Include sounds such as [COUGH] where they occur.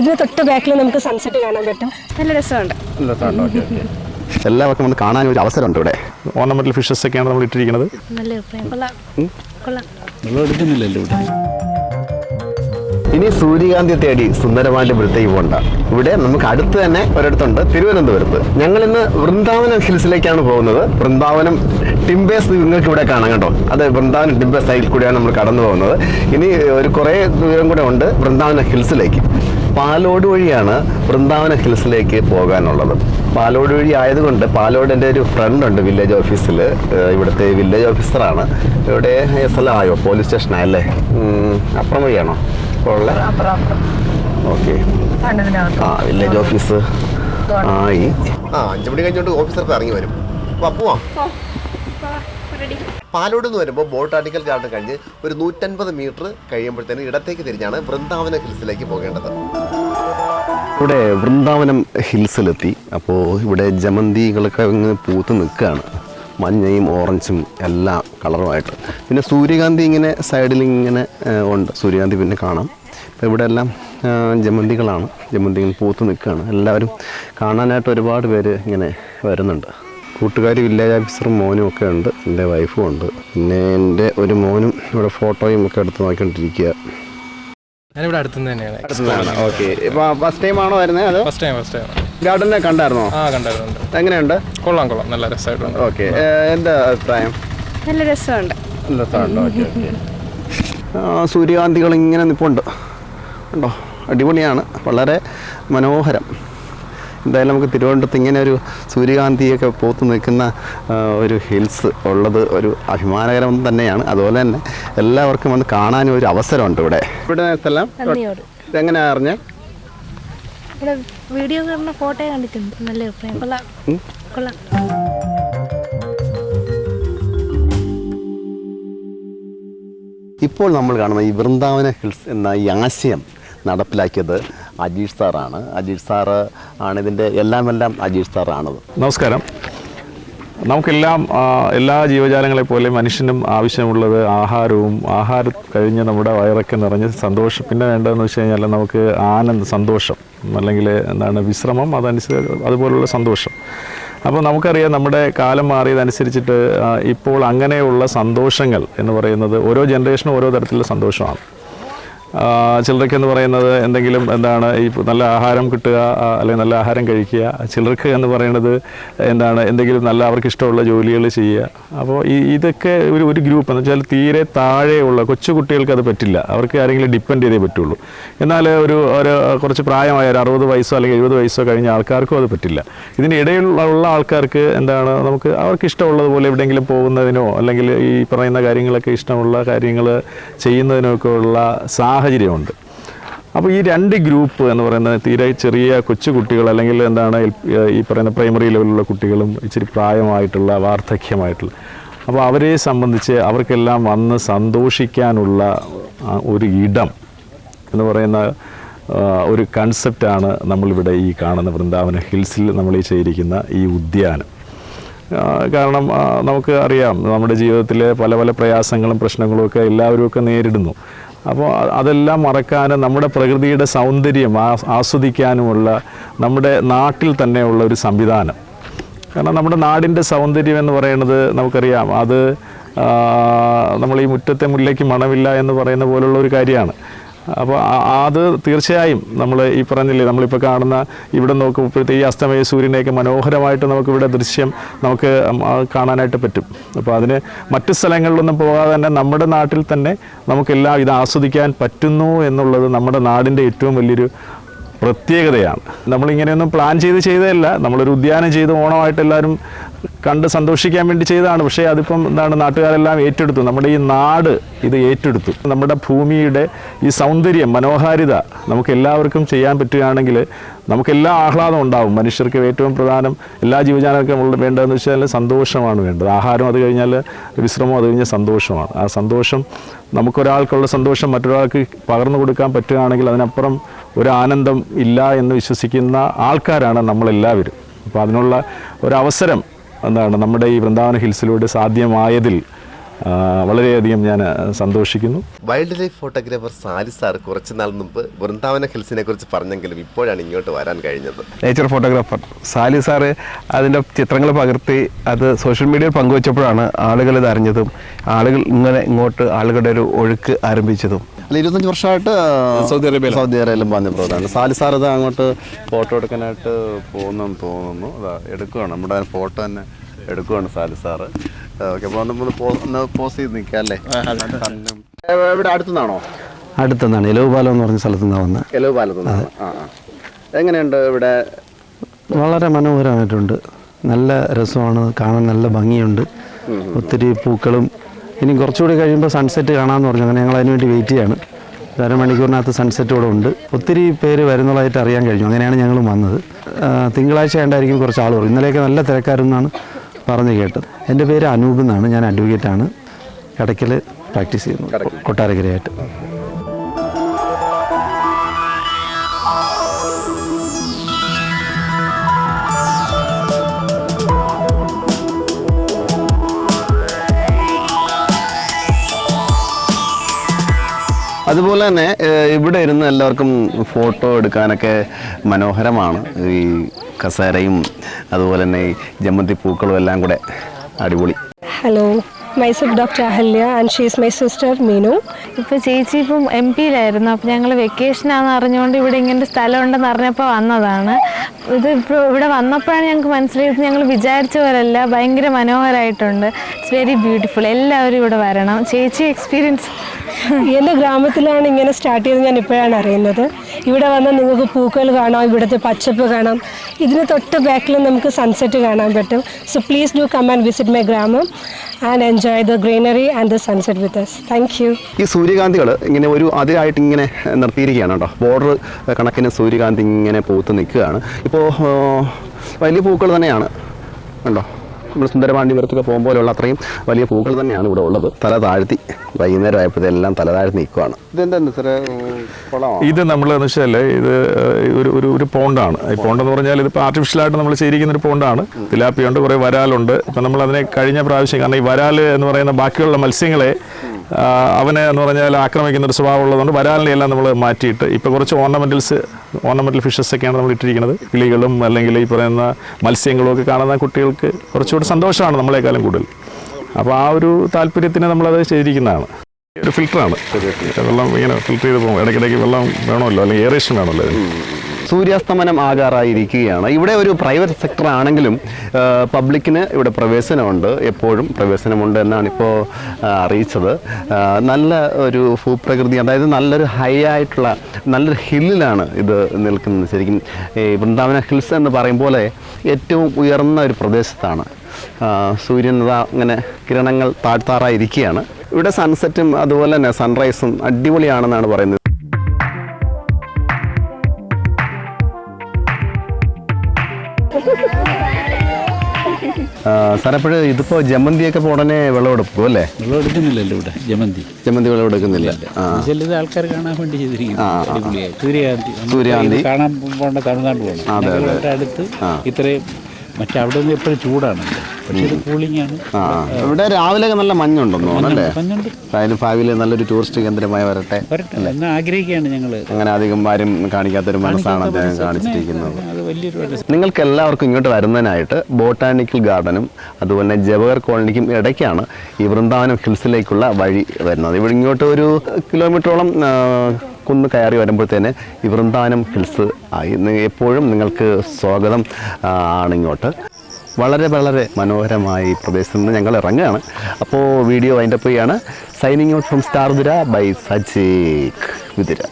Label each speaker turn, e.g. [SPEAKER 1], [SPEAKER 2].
[SPEAKER 1] ഇതിന് തൊട്ട് ബാക്കിൽ നമുക്ക് സൺസെറ്റ് കാണാൻ പറ്റും.
[SPEAKER 2] നല്ല രസമുണ്ട്. [LAUGHS]
[SPEAKER 3] എല്ലാവർക്കും വന്ന് കാണാൻ ഒരു അവസരമുണ്ട് ഇവിടെ.
[SPEAKER 4] ഓർണമെന്റൽ ഫിഷസ് ഒക്കെയാണ് നമ്മൾ ഇട്ടിരിക്കുന്നത്.
[SPEAKER 2] നല്ല കൊള്ളാം. ഇവിടെ.
[SPEAKER 3] ഇനി സൂര്യകാന്തി തേടി സുന്ദരമാലിപുരത്തേക്ക് പോകണ്ട. ഇവിടെ നമുക്ക് അടുത്ത് തന്നെ ഒരിടത്തുണ്ട് തിരുവനന്തപുരത്ത്. ഞങ്ങൾ ഇന്ന് വൃന്ദാവനം ഹിൽസിലേക്കാണ് പോകുന്നത്. വൃന്ദാവനം ടിംബേസ് നിങ്ങൾക്ക് ഇവിടെ കാണാം കേട്ടോ. അത് വൃന്ദാവനം ടിംബേസ് സൈഡിൽ കൂടിയാണ് നമ്മൾ കടന്നു പോകുന്നത് ഇനി ഒരു കുറേ ദൂരം കൂടെ ഉണ്ട് വൃന്ദാവന ഹിൽസിലേക്ക്. പാലോട് വഴിയാണ് വൃന്ദാവന ഹിൽസിലേക്ക് പോകാനുള്ളത്. പാലോട് വഴി ആയതുകൊണ്ട് പാലോട് എന്റെ ഒരു ഫ്രണ്ട് ഉണ്ട് വില്ലേജ് ഓഫീസിൽ ഇവിടുത്തെ വില്ലേജ് ഓഫീസറാണ് ഇവിടെ എസ് എൽ ആയോ പോലീസ് സ്റ്റേഷനാ അല്ലേ അപ്പുറം വഴിയാണോ? ഉള്ള ഓക്കെ. ആ വില്ലേജ് ഓഫീസ് ആയി ആ അഞ്ചു മണി കഴിഞ്ഞോണ്ട് ഓഫീസർക്ക് ഇറങ്ങി വരും. പോവാം. പാലോട് എന്ന് വരുമ്പോൾ ബോട്ടാണിക്കൽ ഗാർഡൻ കഴിഞ്ഞ് ഒരു നൂറ്റൻപത് മീറ്റർ കഴിയുമ്പോഴത്തേന് ഇടത്തേക്ക് തിരിഞ്ഞാണ് വൃന്ദാവന ഹിൽസിലേക്ക് പോകേണ്ടത്. ഇവിടെ വൃന്ദാവനം ഹിൽസിലെത്തി. അപ്പോൾ ഇവിടെ ജമന്തികളൊക്കെ ഇങ്ങനെ പൂത്ത് നിൽക്കുകയാണ്. മഞ്ഞയും ഓറഞ്ചും എല്ലാ കളറുമായിട്ട്. പിന്നെ സൂര്യകാന്തി ഇങ്ങനെ സൈഡിൽ ഇങ്ങനെ ഉണ്ട്. സൂര്യകാന്തി പിന്നെ കാണാം. അപ്പോൾ ഇവിടെ എല്ലാം ജമന്തികളാണ്. ജമന്തികൾ പൂത്ത് നിൽക്കുകയാണ്. എല്ലാവരും കാണാനായിട്ട് ഒരുപാട് പേര് ഇങ്ങനെ വരുന്നുണ്ട്. കൂട്ടുകാർ വില്ലേജ് ഓഫീസറും മോനും ഒക്കെ ഉണ്ട്. എന്റെ വൈഫും ഉണ്ട്. പിന്നെ എന്റെ ഒരു മോനും ഇവിടെ ഫോട്ടോയും ഒക്കെ എടുത്ത് നോക്കിക്കൊണ്ടിരിക്കുക.
[SPEAKER 5] ഞാനിവിടെ അടുത്തുനിന്ന് തന്നെയാണ്.
[SPEAKER 3] ഓക്കെ. ഇപ്പോൾ ഫസ്റ്റ് ടൈം ആണോ വരുന്നത് അത്?
[SPEAKER 5] ഫസ്റ്റ് ടൈം ഫസ്റ്റ് ടൈം
[SPEAKER 3] ഗാർഡനെ കണ്ടായിരുന്നോ?
[SPEAKER 5] ആ കണ്ടായിരുന്നു
[SPEAKER 3] എങ്ങനെയുണ്ട്?
[SPEAKER 5] കൊള്ളാം കൊള്ളാം. നല്ല രസമായിട്ടുണ്ട്.
[SPEAKER 3] ഓക്കെ. എന്താ അഭിപ്രായം?
[SPEAKER 2] നല്ല രസമുണ്ട്.
[SPEAKER 3] രസമുണ്ട്. Okay okay. സൂര്യകാന്തികൾ ഇങ്ങനെ നിപ്പുണ്ട്. ഉണ്ടോ? അടിപൊളിയാണ്. വളരെ മനോഹരം. എന്തായാലും നമുക്ക് തിരുവനന്തപുരത്ത് ഇങ്ങനെ ഒരു സൂര്യകാന്തിയൊക്കെ പൂത്ത് നിൽക്കുന്ന ഒരു ഹിൽസ് ഉള്ളത് ഒരു അഭിമാനകരം തന്നെയാണ്. അതുപോലെ തന്നെ എല്ലാവർക്കും വന്ന് കാണാനും ഒരു അവസരമുണ്ട് ഇവിടെ. ഇവിടെ സ്ഥലം? എങ്ങനെയാ അറിഞ്ഞ?
[SPEAKER 2] വീഡിയോ ഫോട്ടോ കണ്ടിട്ടുണ്ട്. നല്ല അഭിപ്രായം. കൊള്ളാം. കൊള്ളാം.
[SPEAKER 3] ഇപ്പോൾ നമ്മൾ കാണുന്ന ഈ വൃന്ദാവന ഹിൽസ് എന്ന ഈ ആശയം നടപ്പിലാക്കിയത് അജീഷ് സാറാണ്. അജീഷ് സാറ് ആണ് ഇതിന്റെ എല്ലാം എല്ലാം അജീഷ് സാറാണത്.
[SPEAKER 4] നമസ്കാരം. നമുക്കെല്ലാം എല്ലാ ജീവജാലങ്ങളെ പോലെ മനുഷ്യനും ആവശ്യമുള്ളത് ആഹാരവും ആഹാരം കഴിഞ്ഞ് നമ്മുടെ വയറൊക്കെ നിറഞ്ഞ് സന്തോഷം. പിന്നെ വേണ്ടതെന്ന് വെച്ച് കഴിഞ്ഞാൽ നമുക്ക് ആനന്ദ സന്തോഷം അല്ലെങ്കിൽ എന്താണ് വിശ്രമം അതനുസരിച്ച് അതുപോലുള്ള സന്തോഷം. അപ്പോൾ നമുക്കറിയാം നമ്മുടെ കാലം മാറിയതനുസരിച്ചിട്ട് ഇപ്പോൾ അങ്ങനെയുള്ള സന്തോഷങ്ങൾ എന്ന് പറയുന്നത് ഓരോ ജനറേഷനും ഓരോ തരത്തിലുള്ള സന്തോഷമാണ്. ചിലർക്ക് എന്ന് പറയുന്നത് എന്തെങ്കിലും എന്താണ് ഈ നല്ല ആഹാരം കിട്ടുക അല്ലെങ്കിൽ നല്ല ആഹാരം കഴിക്കുക. ചിലർക്ക് എന്ന് പറയുന്നത് എന്താണ് എന്തെങ്കിലും നല്ല അവർക്ക് ഇഷ്ടമുള്ള ജോലികൾ ചെയ്യുക. അപ്പോൾ ഈ ഇതൊക്കെ ഒരു ഒരു ഗ്രൂപ്പ് എന്ന് വെച്ചാൽ തീരെ താഴെയുള്ള കൊച്ചു കുട്ടികൾക്ക് അത് പറ്റില്ല. അവർക്ക് ആരെങ്കിലും ഡിപ്പെൻഡ് ചെയ്തേ പറ്റുള്ളൂ. എന്നാൽ ഒരു ഒരു കുറച്ച് പ്രായമായ ഒരു അറുപത് വയസ്സോ അല്ലെങ്കിൽ എഴുപത് വയസ്സോ കഴിഞ്ഞ ആൾക്കാർക്കും അത് പറ്റില്ല. ഇതിനിടയിലുള്ള ആൾക്കാർക്ക് എന്താണ് നമുക്ക് അവർക്ക് ഇഷ്ടമുള്ളതുപോലെ എവിടെയെങ്കിലും പോകുന്നതിനോ അല്ലെങ്കിൽ ഈ പറയുന്ന കാര്യങ്ങളൊക്കെ ഇഷ്ടമുള്ള കാര്യങ്ങൾ ചെയ്യുന്നതിനൊക്കെ ഉള്ള സാഹചര്യമുണ്ട്. അപ്പോൾ ഈ രണ്ട് ഗ്രൂപ്പ് എന്ന് പറയുന്നത് തീരെ ചെറിയ കൊച്ചു കുട്ടികൾ അല്ലെങ്കിൽ എന്താണ് ഈ പറയുന്ന പ്രൈമറി ലെവലിലുള്ള കുട്ടികളും ഇച്ചിരി പ്രായമായിട്ടുള്ള വാർദ്ധക്യമായിട്ടുള്ള. അപ്പോൾ അവരെ സംബന്ധിച്ച് അവർക്കെല്ലാം വന്ന് സന്തോഷിക്കാനുള്ള ഒരു ഇടം എന്ന് പറയുന്ന ഒരു കൺസെപ്റ്റാണ് നമ്മളിവിടെ ഈ കാണുന്ന വൃന്ദാവന ഹിൽസിൽ നമ്മൾ ഈ ചെയ്തിരിക്കുന്ന ഈ ഉദ്യാനം. കാരണം നമുക്ക് അറിയാം നമ്മുടെ ജീവിതത്തിലെ പല പല പ്രയാസങ്ങളും പ്രശ്നങ്ങളും ഒക്കെ എല്ലാവരും ഒക്കെ നേരിടുന്നു. അപ്പോൾ അതെല്ലാം മറക്കാനും നമ്മുടെ പ്രകൃതിയുടെ സൗന്ദര്യം ആസ്വദിക്കാനുമുള്ള നമ്മുടെ നാട്ടിൽ തന്നെയുള്ള ഒരു സംവിധാനം. കാരണം നമ്മുടെ നാടിന്റെ സൗന്ദര്യം എന്ന് പറയുന്നത് നമുക്കറിയാം. അത് നമ്മൾ ഈ മുറ്റത്തെ മുല്ലയ്ക്ക് മണമില്ല എന്ന് പറയുന്ന പോലുള്ള ഒരു കാര്യമാണ്. അപ്പോൾ അത് തീർച്ചയായും നമ്മൾ ഈ പറഞ്ഞില്ലേ നമ്മളിപ്പോൾ കാണുന്ന ഇവിടെ നോക്കുമ്പോഴത്തെ ഈ അസ്തമയ സൂര്യനെയൊക്കെ മനോഹരമായിട്ട് നമുക്കിവിടെ ദൃശ്യം നമുക്ക് കാണാനായിട്ട് പറ്റും. അപ്പോൾ അതിന് മറ്റു സ്ഥലങ്ങളിലൊന്നും പോകാതെ തന്നെ നമ്മുടെ നാട്ടിൽ തന്നെ നമുക്കെല്ലാം ഇത് ആസ്വദിക്കാൻ പറ്റുന്നു എന്നുള്ളത് നമ്മുടെ നാടിന്റെ ഏറ്റവും വലിയൊരു പ്രത്യേകതയാണ്. നമ്മളിങ്ങനെയൊന്നും പ്ലാൻ ചെയ്ത് ചെയ്തതല്ല. നമ്മളൊരു ഉദ്യാനം ചെയ്ത് ഓണമായിട്ട് എല്ലാവരും കണ്ട് സന്തോഷിക്കാൻ വേണ്ടി ചെയ്തതാണ്. പക്ഷേ അതിപ്പം എന്താണ് നാട്ടുകാരെല്ലാം ഏറ്റെടുത്തു. നമ്മുടെ ഈ നാട് ഇത് ഏറ്റെടുത്തു. നമ്മുടെ ഭൂമിയുടെ ഈ സൗന്ദര്യം മനോഹാരിത നമുക്ക് എല്ലാവർക്കും ചെയ്യാൻ പറ്റുകയാണെങ്കിൽ നമുക്കെല്ലാം ആഹ്ലാദം ഉണ്ടാവും. മനുഷ്യർക്ക് ഏറ്റവും പ്രധാനം എല്ലാ ജീവജാലങ്ങൾക്കും നമ്മൾ വേണ്ടതെന്ന് വെച്ചാൽ സന്തോഷമാണ് വേണ്ടത്. ആഹാരം അത് കഴിഞ്ഞാൽ വിശ്രമം അത് കഴിഞ്ഞാൽ സന്തോഷമാണ്. ആ സന്തോഷം നമുക്കൊരാൾക്കുള്ള സന്തോഷം മറ്റൊരാൾക്ക് പകർന്നു കൊടുക്കാൻ പറ്റുകയാണെങ്കിൽ അതിനപ്പുറം ഒരു ആനന്ദം ഇല്ല എന്ന് വിശ്വസിക്കുന്ന ആൾക്കാരാണ് നമ്മളെല്ലാവരും. അപ്പോൾ അതിനുള്ള ഒരവസരം എന്താണ് നമ്മുടെ ഈ വൃന്ദാവന ഹിൽസിലൂടെ സാധ്യമായതിൽ വളരെയധികം ഞാൻ സന്തോഷിക്കുന്നു.
[SPEAKER 3] Wildlife photographer Sali sir കുറച്ച് നാൾ മുമ്പ് വൃന്ദാവന ഹിൽസിനെ കുറിച്ച് പറഞ്ഞെങ്കിലും ഇപ്പോഴാണ് ഇങ്ങോട്ട് വരാൻ കഴിഞ്ഞത്.
[SPEAKER 6] നേച്ചർ ഫോട്ടോഗ്രാഫർ സാലി സാറ് അതിന്റെ ചിത്രങ്ങൾ പകർത്തി അത് സോഷ്യൽ മീഡിയയിൽ പങ്കുവച്ചപ്പോഴാണ് ആളുകൾ ഇത് അറിഞ്ഞതും ആളുകൾ ഇങ്ങനെ ഇങ്ങോട്ട് ആളുകളുടെ ഒരു ഒഴുക്ക് ആരംഭിച്ചതും.
[SPEAKER 3] അല്ല ഇരുപത്തഞ്ച് വർഷമായിട്ട് സൗദി അറേബ്യ സൗദി അറേബ്യയിലും പറഞ്ഞ പ്രോഗ്രാമാണ് സാലി സാർ ഇത് അങ്ങോട്ട് ഫോട്ടോ എടുക്കാനായിട്ട് പോകുന്നു തോന്നുന്നു. അതാ എടുക്കുകയാണ് നമ്മുടെ ഫോട്ടോ തന്നെ എടുക്കുവാണ് സാലി സാറ്. ഓക്കെ അപ്പോൾ നമ്മൾ ഒന്ന് പോസ് ചെയ്ത് നിൽക്കാം അല്ലേ? ഇവിടെ അടുത്തുനിന്നാണോ?
[SPEAKER 6] അടുത്തുനിന്നാണ് ഇലവുപാലം എന്ന് പറഞ്ഞ സ്ഥലത്തു നിന്നാണ് വന്നത്
[SPEAKER 3] എലവ് പാലത്തുനിന്നാണ് ആ ആ. എങ്ങനെയുണ്ട് ഇവിടെ?
[SPEAKER 6] വളരെ മനോഹരമായിട്ടുണ്ട്. നല്ല രസമാണ് കാണാൻ നല്ല ഭംഗിയുണ്ട്. ഒത്തിരി പൂക്കളും. ഇനി കുറച്ചുകൂടി കഴിയുമ്പോൾ സൺസെറ്റ് കാണാമെന്ന് പറഞ്ഞു. അങ്ങനെ ഞങ്ങൾ അതിനുവേണ്ടി വെയിറ്റ് ചെയ്യാണ്. ഒരു അരമണിക്കൂറിനകത്ത് സൺസെറ്റ് കൂടെ ഉണ്ട്. ഒത്തിരി പേര് വരുന്നതായിട്ട് അറിയാൻ കഴിഞ്ഞു. അങ്ങനെയാണ് ഞങ്ങൾ വന്നത്. തിങ്കളാഴ്ച ആയിട്ടായിരിക്കും കുറച്ച് ആളുകൾ. ഇന്നലെയൊക്കെ നല്ല തിരക്കാരെന്നാണ് പറഞ്ഞു കേട്ടത്. എന്റെ പേര് അനൂപ് എന്നാണ്. ഞാൻ അഡ്വക്കേറ്റ് ആണ്. ഇടയ്ക്കൽ പ്രാക്ടീസ് ചെയ്യുന്നു. കൊട്ടാരക്കരയായിട്ട്.
[SPEAKER 3] അതുപോലെ തന്നെ ഇവിടെ ഇരുന്ന് എല്ലാവർക്കും ഫോട്ടോ എടുക്കാനൊക്കെ മനോഹരമാണ്. ഈ കസേരയും അതുപോലെ തന്നെ ജമന്തി പൂക്കളും എല്ലാം കൂടെ അടിപൊളി.
[SPEAKER 1] Hello myself doctor Ahalya and she's my sister Meenu
[SPEAKER 2] ഇപ്പോൾ ചേച്ചി ഇപ്പം എം പിയിലായിരുന്നു അപ്പോൾ ഞങ്ങൾ വെക്കേഷനാണെന്ന് അറിഞ്ഞുകൊണ്ട് ഇവിടെ ഇങ്ങനെ സ്ഥലമുണ്ടെന്ന് അറിഞ്ഞപ്പോൾ വന്നതാണ്. ഇത് ഇപ്പോൾ ഇവിടെ വന്നപ്പോഴാണ് ഞങ്ങൾക്ക് മനസ്സിലായത്. ഞങ്ങൾ വിചാരിച്ച പോലല്ല ഭയങ്കര മനോഹരമായിട്ടുണ്ട് ഇറ്റ്സ് വെരി ബ്യൂട്ടിഫുൾ എല്ലാവരും ഇവിടെ വരണം. ചേച്ചി എക്സ്പീരിയൻസ്
[SPEAKER 1] എന്റെ ഗ്രാമത്തിലാണ് ഇങ്ങനെ സ്റ്റാർട്ട് ചെയ്ത് ഞാൻ ഇപ്പോഴാണ് അറിയുന്നത്. ഇവിടെ വന്നാൽ നിങ്ങൾക്ക് പൂക്കൾ കാണാം ഇവിടുത്തെ പച്ചപ്പ് കാണാം. ഇതിന് തൊട്ട് ബാക്കിൽ നമുക്ക് സൺസെറ്റ് കാണാൻ പറ്റും. So please do come and visit my ഗ്രാമം and enjoy the greenery and the sunset with us thank you
[SPEAKER 3] ഈ സൂര്യകാന്തികൾ ഇങ്ങനെ ഒരു അതിരായിട്ട് ഇങ്ങനെ നിർത്തിയിരിക്കുകയാണ് കേട്ടോ. ബോർഡർ കണക്കിന് സൂര്യകാന്തി ഇങ്ങനെ പൂത്ത് നിൽക്കുകയാണ്. ഇപ്പോൾ വലിയ പൂക്കൾ തന്നെയാണ്. കണ്ടോ? നമ്മൾ സുന്ദരപാണ്ഡിപുരത്തൊക്കെ പോകുമ്പോലുള്ള അത്രയും വലിയ പൂക്കൾ തന്നെയാണ് ഇവിടെ ഉള്ളത്. തല താഴ്ത്തി വൈകുന്നേരം ആയപ്പോഴത്തെല്ലാം തല താഴ്ത്തി നിൽക്കുകയാണ് ഇതെന്താണ് സാറേ കുളമാണ്?
[SPEAKER 4] ഇത് നമ്മൾ എന്ന് വെച്ചാൽ ഇത് ഒരു ഒരു ഒരു പോണ്ടാണ്. ഈ പോണ്ട്. എന്ന് പറഞ്ഞാൽ ഇതിപ്പോൾ ആർട്ടിഫിഷ്യലായിട്ട് നമ്മൾ ചെയ്തിരിക്കുന്ന ഒരു പോണ്ടാണ്. തിലാപ്പിയുണ്ട് കുറേ വരാലുണ്ട്. ഇപ്പം നമ്മൾ അതിനെ കഴിഞ്ഞ പ്രാവശ്യം കാരണം ഈ വരാൽ എന്ന് പറയുന്ന ബാക്കിയുള്ള മത്സ്യങ്ങളെ അവനെ എന്ന് പറഞ്ഞാൽ ആക്രമിക്കുന്ന ഒരു സ്വഭാവം ഉള്ളതുകൊണ്ട് വരാലിനെ എല്ലാം നമ്മൾ മാറ്റിയിട്ട് ഇപ്പോൾ കുറച്ച് ഓർണമെന്റൽസ് ഓർണമെന്റൽ ഫിഷസ് ഒക്കെയാണ് നമ്മൾ ഇട്ടിരിക്കുന്നത്. കിളികളും അല്ലെങ്കിൽ ഈ പറയുന്ന മത്സ്യങ്ങളും ഒക്കെ കാണുന്ന കുട്ടികൾക്ക് കുറച്ചുകൂടി സന്തോഷമാണ് നമ്മളെക്കാളും കൂടുതൽ. അപ്പോൾ ആ ഒരു താല്പര്യത്തിന് നമ്മളത് ചെയ്തിരിക്കുന്നതാണ്. ഒരു ഫിൽറ്ററാണ് വെള്ളം ഇങ്ങനെ ഫിൽറ്റർ ചെയ്ത് പോകും. ഇടയ്ക്കിടയ്ക്ക് വെള്ളം വേണമല്ലോ? അല്ലെങ്കിൽ എയറേഷൻ വേണമല്ലോ.
[SPEAKER 3] സൂര്യാസ്തമനം ആകാറായിരിക്കുകയാണ്. ഇവിടെ ഒരു പ്രൈവറ്റ് സെക്ടർ ആണെങ്കിലും പബ്ലിക്കിന് ഇവിടെ പ്രവേശനമുണ്ട്. എപ്പോഴും പ്രവേശനമുണ്ട് എന്നാണ് ഇപ്പോൾ അറിയിച്ചത്. നല്ല ഒരു ഭൂപ്രകൃതി അതായത് നല്ലൊരു ഹൈ ആയിട്ടുള്ള നല്ലൊരു ഹില്ലിലാണ് ഇത് നിൽക്കുന്നത് ശരിക്കും. ഈ വൃന്ദാവന ഹിൽസ് എന്ന് പറയും പോലെ ഏറ്റവും ഉയർന്ന ഒരു പ്രദേശത്താണ്. സൂര്യൻ അങ്ങനെ കിരണങ്ങൾ താഴ്ത്താറായിരിക്കുകയാണ്. ഇവിടെ സൺസെറ്റും അതുപോലെ തന്നെ സൺറൈസും അടിപൊളിയാണെന്നാണ് പറയുന്നത്. സാറപ്പോഴ് ഇതിപ്പോൾ ജമന്തിയൊക്കെ ഇപ്പോൾ ഉടനെ വിളവെടുക്കും അല്ലേ?
[SPEAKER 7] വെള്ളം എടുക്കുന്നില്ലല്ലോ ഇവിടെ ജമന്തി.
[SPEAKER 3] ജമന്തി വിളവെടുക്കുന്നില്ല ആ.
[SPEAKER 7] ചിലത് ആൾക്കാർ കാണാൻ വേണ്ടി ചെയ്തിരിക്കുന്നു. അടിപൊളിയായി സൂര്യകാന്തി നമുക്ക്
[SPEAKER 3] സൂര്യകാന്തി.
[SPEAKER 7] ഇത് കാണാൻ പോകേണ്ട തമിഴ്നാട് പോകണം ഞങ്ങളുടെ അടുത്ത് ഇത്രയും മറ്റേ അവിടെ നിന്ന് എപ്പോഴും ചൂടാണ്. പക്ഷേ ഇത് കൂളിംഗ് ആണ്.
[SPEAKER 3] ആ. ഇവിടെ രാവിലെ നല്ല മഞ്ഞുണ്ടെന്ന് തോന്നുന്നു അല്ലേ?
[SPEAKER 7] മഞ്ഞുണ്ട്.
[SPEAKER 3] ഭാവിയിൽ നല്ലൊരു ടൂറിസ്റ്റ് കേന്ദ്രമായി വരട്ടെ
[SPEAKER 7] വരട്ടെ. എന്ന് ആഗ്രഹിക്കുകയാണ് ഞങ്ങൾ
[SPEAKER 3] അങ്ങനെ അധികം ആരും കാണിക്കാത്തൊരു മനസ്സാണ് അദ്ദേഹം കാണിച്ചിരിക്കുന്നത്.
[SPEAKER 7] വലിയൊരു.
[SPEAKER 3] നിങ്ങൾക്ക് എല്ലാവർക്കും ഇങ്ങോട്ട് വരുന്നതിനായിട്ട് ബോട്ടാനിക്കൽ ഗാർഡനും അതുപോലെ ജവഹർ കോളനിക്കും ഇടയ്ക്കാണ് ഈ വൃന്ദാവനം ഹിൽസിലേക്കുള്ള വഴി വരുന്നത്. ഇവിടെ ഇങ്ങോട്ട് ഒരു കിലോമീറ്ററോളം കുന്ന് കയറി വരുമ്പോഴത്തേന് ഈ വൃന്ദാവനം ഹിൽസ് ആയി. എപ്പോഴും നിങ്ങൾക്ക് സ്വാഗതം ആണ് ഇങ്ങോട്ട്. വളരെ വളരെ മനോഹരമായ ഈ പ്രദേശത്ത് നിന്ന് ഞങ്ങൾ ഇറങ്ങുകയാണ്. അപ്പോൾ വീഡിയോ അതിന്റെ പോയാണ് സൈനിങ് ഔട്ട് ഫ്രം സ്റ്റാർദുര ബൈ സജീഖ് വിതിര